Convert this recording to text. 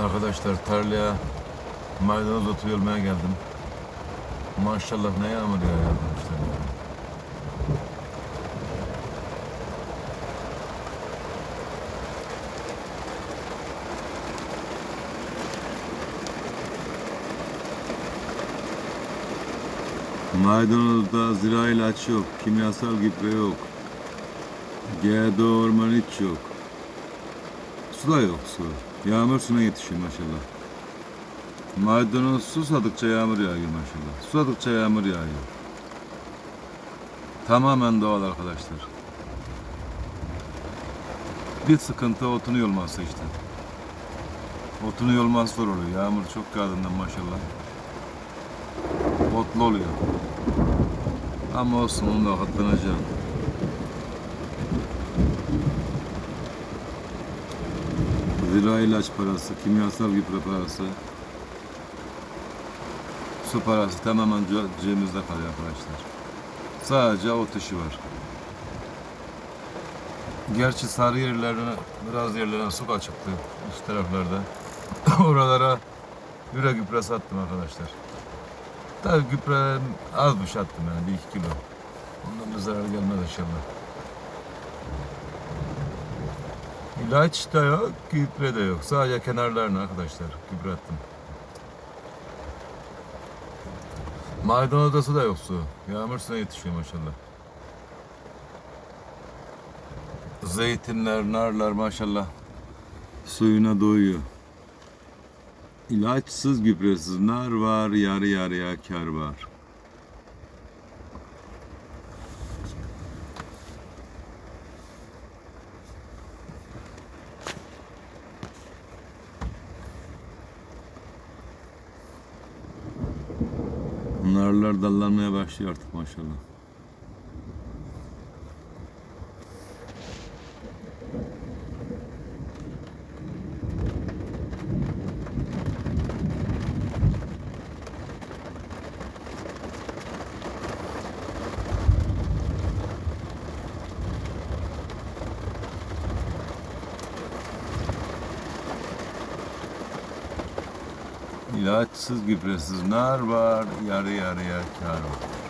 Arkadaşlar tarlaya maydanoz otu yolmaya geldim. Maşallah ne yağmur ya ya. Maydanozda zira ilaç yok, kimyasal gübre yok. GDO orman hiç yok. Su da yok su. Yağmur suna yetişiyor maşallah. Maydanoz susadıkça yağmur yağıyor maşallah. Susadıkça yağmur yağıyor. Tamamen doğal arkadaşlar. Bir sıkıntı otunu yolması işte. Otunu yolması zor oluyor. Yağmur çok yağdığından maşallah. Otlu oluyor. Ama olsun onu da katlanacağım. Zira ilaç parası, kimyasal gübre parası, su parası tamamen ce- cebimizde kalıyor arkadaşlar. Sadece ot işi var. Gerçi sarı yerlerine, biraz yerlerine su kaçıktı üst taraflarda. Oralara yüre gübre sattım arkadaşlar. Tabii gübre az bir şey attım yani bir iki kilo. Ondan bir zarar gelmez inşallah. İlaç da yok, gübre de yok. Sadece kenarlarına arkadaşlar gübre attım. Maydanozda su da yok su. Yağmur suyuna yetişiyor maşallah. Zeytinler, narlar maşallah suyuna doyuyor. İlaçsız gübresiz nar var, yarı yarıya kar var. Narlar dallanmaya başlıyor artık maşallah. İlaçsız gübresiz nar var, yarı yarıya kar var.